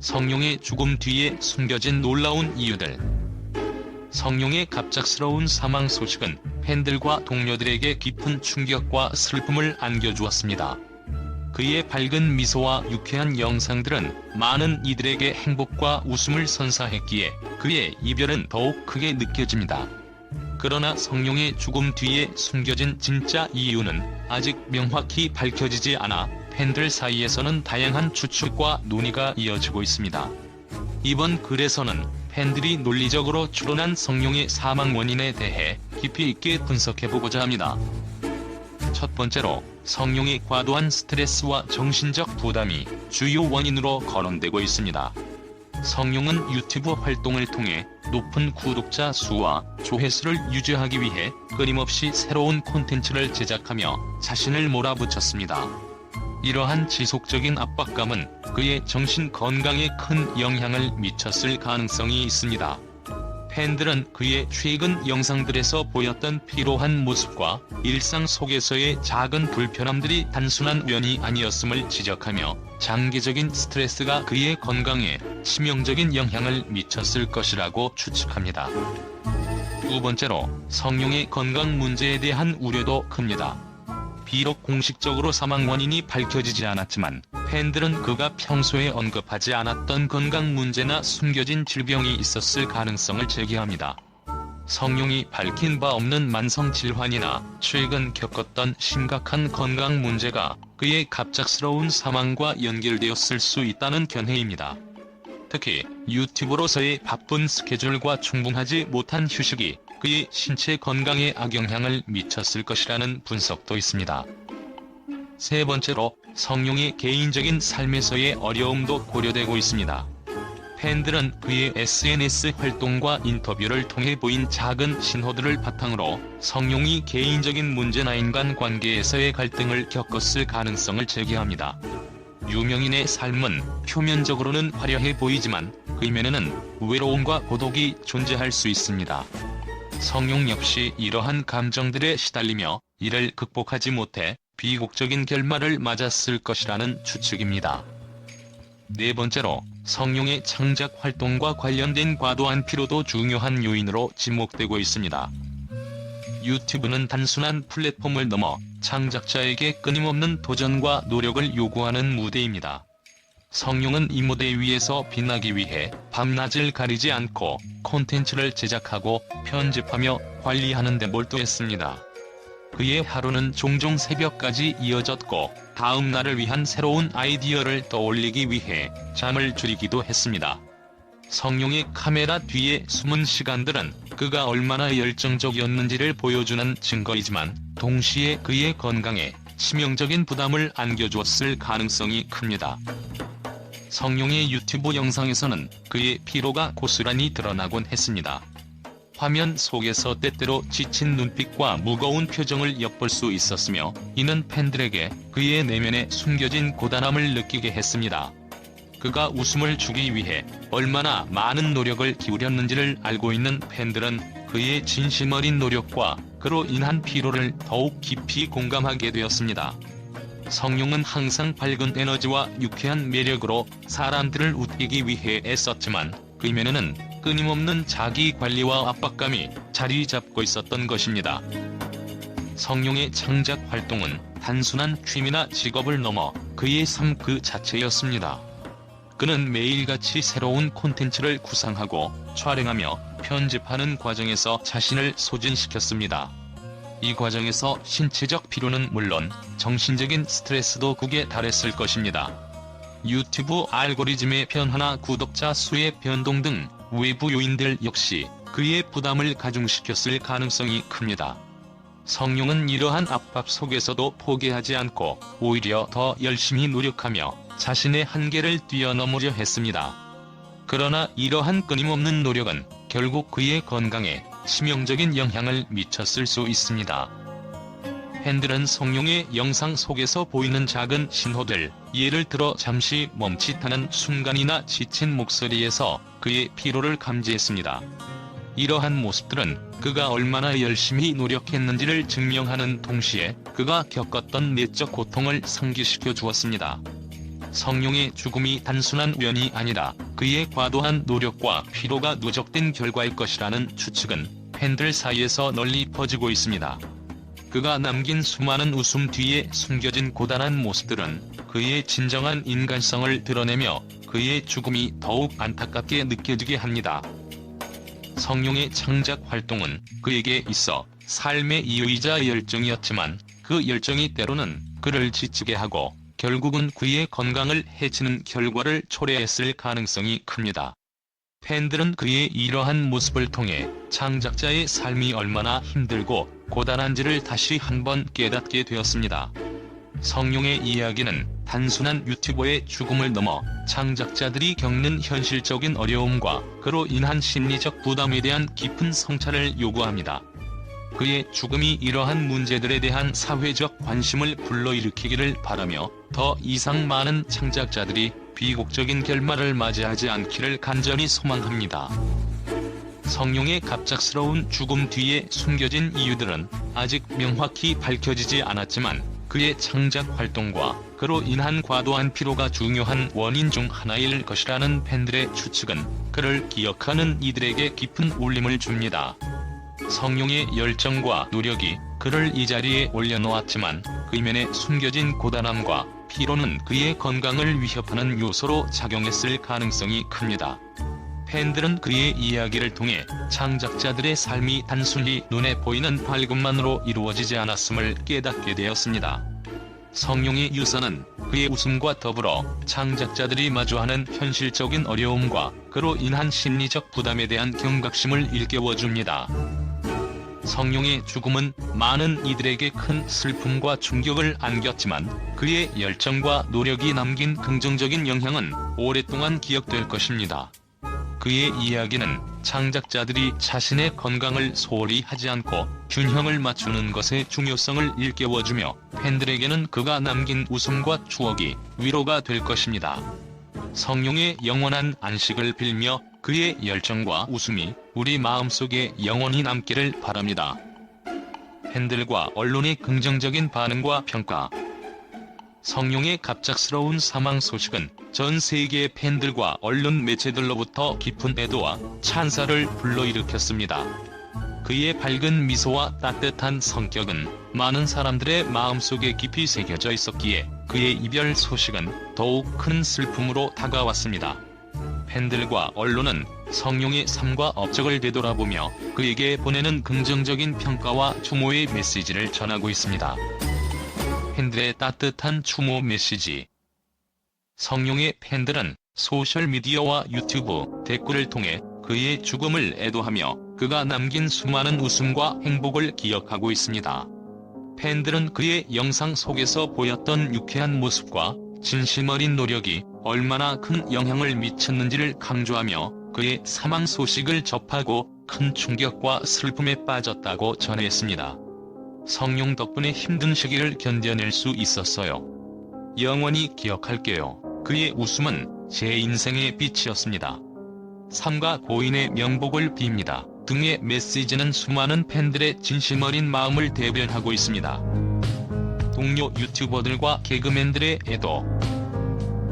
성룡의 죽음 뒤에 숨겨진 놀라운 이유들. 성룡의 갑작스러운 사망 소식은 팬들과 동료들에게 깊은 충격과 슬픔을 안겨주었습니다. 그의 밝은 미소와 유쾌한 영상들은 많은 이들에게 행복과 웃음을 선사했기에 그의 이별은 더욱 크게 느껴집니다. 그러나 성룡의 죽음 뒤에 숨겨진 진짜 이유는 아직 명확히 밝혀지지 않아 팬들 사이에서는 다양한 추측과 논의가 이어지고 있습니다. 이번 글에서는 팬들이 논리적으로 추론한 성룡의 사망 원인에 대해 깊이 있게 분석해보고자 합니다. 첫 번째로 성룡의 과도한 스트레스와 정신적 부담이 주요 원인으로 거론되고 있습니다. 성룡은 유튜브 활동을 통해 높은 구독자 수와 조회수를 유지하기 위해 끊임없이 새로운 콘텐츠를 제작하며 자신을 몰아붙였습니다. 이러한 지속적인 압박감은 그의 정신 건강에 큰 영향을 미쳤을 가능성이 있습니다. 팬들은 그의 최근 영상들에서 보였던 피로한 모습과 일상 속에서의 작은 불편함들이 단순한 우연이 아니었음을 지적하며 장기적인 스트레스가 그의 건강에 치명적인 영향을 미쳤을 것이라고 추측합니다. 두 번째로 성룡의 건강 문제에 대한 우려도 큽니다. 비록 공식적으로 사망 원인이 밝혀지지 않았지만 팬들은 그가 평소에 언급하지 않았던 건강 문제나 숨겨진 질병이 있었을 가능성을 제기합니다. 성룡이 밝힌 바 없는 만성 질환이나 최근 겪었던 심각한 건강 문제가 그의 갑작스러운 사망과 연결되었을 수 있다는 견해입니다. 특히 유튜브로서의 바쁜 스케줄과 충분하지 못한 휴식이 그의 신체 건강에 악영향을 미쳤을 것이라는 분석도 있습니다. 세 번째로 성룡의 개인적인 삶에서의 어려움도 고려되고 있습니다. 팬들은 그의 SNS 활동과 인터뷰를 통해 보인 작은 신호들을 바탕으로 성룡이 개인적인 문제나 인간 관계에서의 갈등을 겪었을 가능성을 제기합니다. 유명인의 삶은 표면적으로는 화려해 보이지만 그 이면에는 외로움과 고독이 존재할 수 있습니다. 성룡 역시 이러한 감정들에 시달리며 이를 극복하지 못해 비극적인 결말을 맞았을 것이라는 추측입니다. 네 번째로 성룡의 창작 활동과 관련된 과도한 피로도 중요한 요인으로 지목되고 있습니다. 유튜브는 단순한 플랫폼을 넘어 창작자에게 끊임없는 도전과 노력을 요구하는 무대입니다. 성룡은 이 무대 위에서 빛나기 위해 밤낮을 가리지 않고 콘텐츠를 제작하고 편집하며 관리하는 데 몰두했습니다. 그의 하루는 종종 새벽까지 이어졌고 다음 날을 위한 새로운 아이디어를 떠올리기 위해 잠을 줄이기도 했습니다. 성룡의 카메라 뒤에 숨은 시간들은 그가 얼마나 열정적이었는지를 보여주는 증거이지만 동시에 그의 건강에 치명적인 부담을 안겨주었을 가능성이 큽니다. 성룡의 유튜브 영상에서는 그의 피로가 고스란히 드러나곤 했습니다. 화면 속에서 때때로 지친 눈빛과 무거운 표정을 엿볼 수 있었으며 이는 팬들에게 그의 내면에 숨겨진 고단함을 느끼게 했습니다. 그가 웃음을 주기 위해 얼마나 많은 노력을 기울였는지를 알고 있는 팬들은 그의 진심 어린 노력과 그로 인한 피로를 더욱 깊이 공감하게 되었습니다. 성룡은 항상 밝은 에너지와 유쾌한 매력으로 사람들을 웃기기 위해 애썼지만 그 이면에는 끊임없는 자기 관리와 압박감이 자리 잡고 있었던 것입니다. 성룡의 창작 활동은 단순한 취미나 직업을 넘어 그의 삶 그 자체였습니다. 그는 매일같이 새로운 콘텐츠를 구상하고 촬영하며 편집하는 과정에서 자신을 소진시켰습니다. 이 과정에서 신체적 피로는 물론 정신적인 스트레스도 극에 달했을 것입니다. 유튜브 알고리즘의 변화나 구독자 수의 변동 등 외부 요인들 역시 그의 부담을 가중시켰을 가능성이 큽니다. 성룡은 이러한 압박 속에서도 포기하지 않고 오히려 더 열심히 노력하며 자신의 한계를 뛰어넘으려 했습니다. 그러나 이러한 끊임없는 노력은 결국 그의 건강에 치명적인 영향을 미쳤을 수 있습니다. 팬들은 성룡의 영상 속에서 보이는 작은 신호들, 예를 들어 잠시 멈칫하는 순간이나 지친 목소리에서 그의 피로를 감지했습니다. 이러한 모습들은 그가 얼마나 열심히 노력했는지를 증명하는 동시에 그가 겪었던 내적 고통을 상기시켜 주었습니다. 성룡의 죽음이 단순한 우연이 아니라 그의 과도한 노력과 피로가 누적된 결과일 것이라는 추측은 팬들 사이에서 널리 퍼지고 있습니다. 그가 남긴 수많은 웃음 뒤에 숨겨진 고단한 모습들은 그의 진정한 인간성을 드러내며 그의 죽음이 더욱 안타깝게 느껴지게 합니다. 성룡의 창작 활동은 그에게 있어 삶의 이유이자 열정이었지만 그 열정이 때로는 그를 지치게 하고 결국은 그의 건강을 해치는 결과를 초래했을 가능성이 큽니다. 팬들은 그의 이러한 모습을 통해 창작자의 삶이 얼마나 힘들고 고단한지를 다시 한번 깨닫게 되었습니다. 성룡의 이야기는 단순한 유튜버의 죽음을 넘어 창작자들이 겪는 현실적인 어려움과 그로 인한 심리적 부담에 대한 깊은 성찰을 요구합니다. 그의 죽음이 이러한 문제들에 대한 사회적 관심을 불러일으키기를 바라며 더 이상 많은 창작자들이 비극적인 결말을 맞이하지 않기를 간절히 소망합니다. 성룡의 갑작스러운 죽음 뒤에 숨겨진 이유들은 아직 명확히 밝혀지지 않았지만 그의 창작 활동과 그로 인한 과도한 피로가 중요한 원인 중 하나일 것이라는 팬들의 추측은 그를 기억하는 이들에게 깊은 울림을 줍니다. 성룡의 열정과 노력이 그를 이 자리에 올려놓았지만 그 이면에 숨겨진 고단함과 피로는 그의 건강을 위협하는 요소로 작용했을 가능성이 큽니다. 팬들은 그의 이야기를 통해 창작자들의 삶이 단순히 눈에 보이는 밝음만으로 이루어지지 않았음을 깨닫게 되었습니다. 성룡의 유서는 그의 웃음과 더불어 창작자들이 마주하는 현실적인 어려움과 그로 인한 심리적 부담에 대한 경각심을 일깨워줍니다. 성룡의 죽음은 많은 이들에게 큰 슬픔과 충격을 안겼지만 그의 열정과 노력이 남긴 긍정적인 영향은 오랫동안 기억될 것입니다. 그의 이야기는 창작자들이 자신의 건강을 소홀히 하지 않고 균형을 맞추는 것의 중요성을 일깨워주며 팬들에게는 그가 남긴 웃음과 추억이 위로가 될 것입니다. 성룡의 영원한 안식을 빌며 그의 열정과 웃음이 우리 마음속에 영원히 남기를 바랍니다. 팬들과 언론의 긍정적인 반응과 평가 성룡의 갑작스러운 사망 소식은 전 세계의 팬들과 언론 매체들로부터 깊은 애도와 찬사를 불러일으켰습니다. 그의 밝은 미소와 따뜻한 성격은 많은 사람들의 마음속에 깊이 새겨져 있었기에 그의 이별 소식은 더욱 큰 슬픔으로 다가왔습니다. 팬들과 언론은 성룡의 삶과 업적을 되돌아보며 그에게 보내는 긍정적인 평가와 추모의 메시지를 전하고 있습니다. 팬들의 따뜻한 추모 메시지 성룡의 팬들은 소셜미디어와 유튜브 댓글을 통해 그의 죽음을 애도하며 그가 남긴 수많은 웃음과 행복을 기억하고 있습니다. 팬들은 그의 영상 속에서 보였던 유쾌한 모습과 진심 어린 노력이 얼마나 큰 영향을 미쳤는지를 강조하며 그의 사망 소식을 접하고 큰 충격과 슬픔에 빠졌다고 전했습니다. 성룡 덕분에 힘든 시기를 견뎌낼 수 있었어요. 영원히 기억할게요. 그의 웃음은 제 인생의 빛이었습니다. 삼가 고인의 명복을 빕니다. 등의 메시지는 수많은 팬들의 진심 어린 마음을 대변하고 있습니다. 동료 유튜버들과 개그맨들의 애도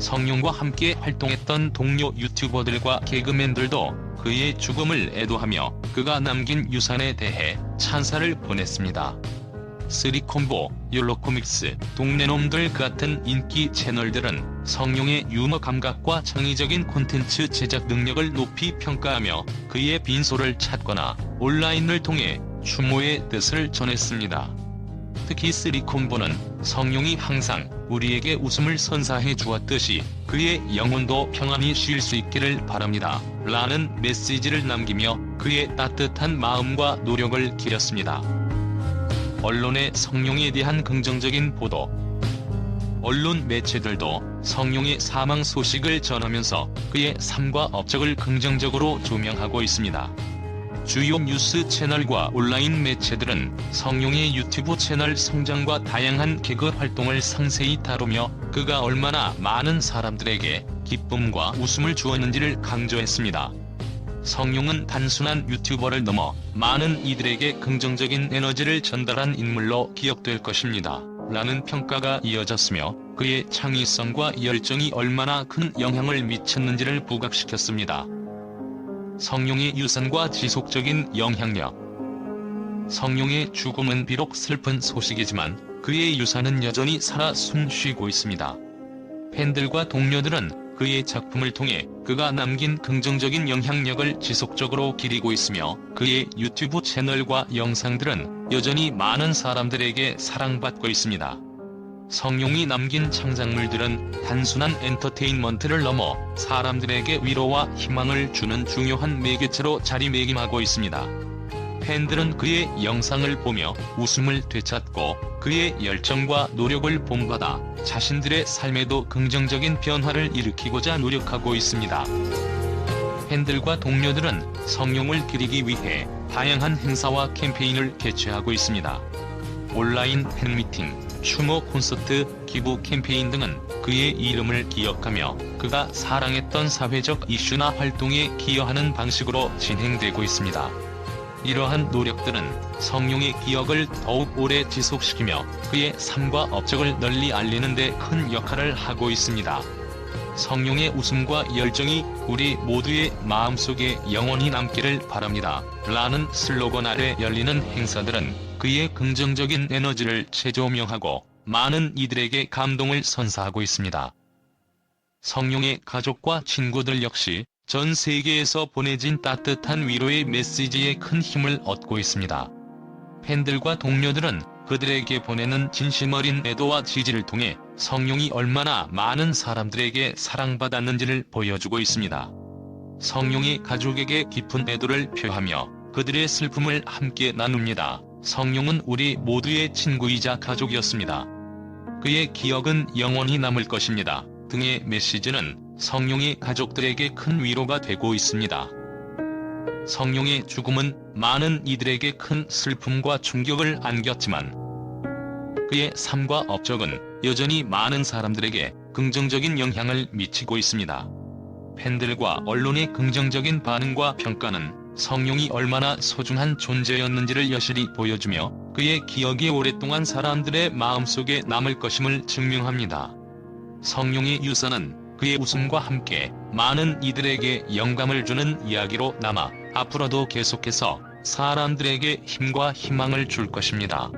성룡과 함께 활동했던 동료 유튜버들과 개그맨들도 그의 죽음을 애도하며 그가 남긴 유산에 대해 찬사를 보냈습니다. 쓰리콤보, 율로코믹스, 동네놈들 같은 인기 채널들은 성룡의 유머 감각과 창의적인 콘텐츠 제작 능력을 높이 평가하며 그의 빈소를 찾거나 온라인을 통해 추모의 뜻을 전했습니다. 특히 쓰리콤보는 성룡이 항상 우리에게 웃음을 선사해 주었듯이 그의 영혼도 평안히 쉴 수 있기를 바랍니다. 라는 메시지를 남기며 그의 따뜻한 마음과 노력을 기렸습니다. 언론의 성룡에 대한 긍정적인 보도 언론 매체들도 성룡의 사망 소식을 전하면서 그의 삶과 업적을 긍정적으로 조명하고 있습니다. 주요 뉴스 채널과 온라인 매체들은 성룡의 유튜브 채널 성장과 다양한 개그 활동을 상세히 다루며 그가 얼마나 많은 사람들에게 기쁨과 웃음을 주었는지를 강조했습니다. 성룡은 단순한 유튜버를 넘어 많은 이들에게 긍정적인 에너지를 전달한 인물로 기억될 것입니다. 라는 평가가 이어졌으며 그의 창의성과 열정이 얼마나 큰 영향을 미쳤는지를 부각시켰습니다. 성룡의 유산과 지속적인 영향력 성룡의 죽음은 비록 슬픈 소식이지만 그의 유산은 여전히 살아 숨쉬고 있습니다. 팬들과 동료들은 그의 작품을 통해 그가 남긴 긍정적인 영향력을 지속적으로 기리고 있으며 그의 유튜브 채널과 영상들은 여전히 많은 사람들에게 사랑받고 있습니다. 성룡이 남긴 창작물들은 단순한 엔터테인먼트를 넘어 사람들에게 위로와 희망을 주는 중요한 매개체로 자리매김하고 있습니다. 팬들은 그의 영상을 보며 웃음을 되찾고 그의 열정과 노력을 본받아 자신들의 삶에도 긍정적인 변화를 일으키고자 노력하고 있습니다. 팬들과 동료들은 성룡을 기리기 위해 다양한 행사와 캠페인을 개최하고 있습니다. 온라인 팬미팅, 추모 콘서트, 기부 캠페인 등은 그의 이름을 기억하며 그가 사랑했던 사회적 이슈나 활동에 기여하는 방식으로 진행되고 있습니다. 이러한 노력들은 성룡의 기억을 더욱 오래 지속시키며 그의 삶과 업적을 널리 알리는 데 큰 역할을 하고 있습니다. 성룡의 웃음과 열정이 우리 모두의 마음속에 영원히 남기를 바랍니다. 라는 슬로건 아래 열리는 행사들은 그의 긍정적인 에너지를 재조명하고 많은 이들에게 감동을 선사하고 있습니다. 성룡의 가족과 친구들 역시 전 세계에서 보내진 따뜻한 위로의 메시지에 큰 힘을 얻고 있습니다. 팬들과 동료들은 그들에게 보내는 진심 어린 애도와 지지를 통해 성룡이 얼마나 많은 사람들에게 사랑받았는지를 보여주고 있습니다. 성룡이 가족에게 깊은 애도를 표하며 그들의 슬픔을 함께 나눕니다. 성룡은 우리 모두의 친구이자 가족이었습니다. 그의 기억은 영원히 남을 것입니다. 등의 메시지는 성룡이 가족들에게 큰 위로가 되고 있습니다. 성룡의 죽음은 많은 이들에게 큰 슬픔과 충격을 안겼지만 그의 삶과 업적은 여전히 많은 사람들에게 긍정적인 영향을 미치고 있습니다. 팬들과 언론의 긍정적인 반응과 평가는 성룡이 얼마나 소중한 존재였는지를 여실히 보여주며 그의 기억이 오랫동안 사람들의 마음속에 남을 것임을 증명합니다. 성룡의 유산은 그의 웃음과 함께 많은 이들에게 영감을 주는 이야기로 남아 앞으로도 계속해서 사람들에게 힘과 희망을 줄 것입니다.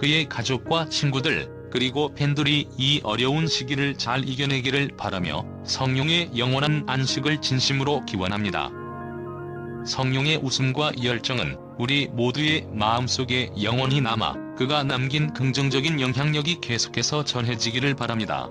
그의 가족과 친구들 그리고 팬들이 이 어려운 시기를 잘 이겨내기를 바라며 성룡의 영원한 안식을 진심으로 기원합니다. 성룡의 웃음과 열정은 우리 모두의 마음속에 영원히 남아 그가 남긴 긍정적인 영향력이 계속해서 전해지기를 바랍니다.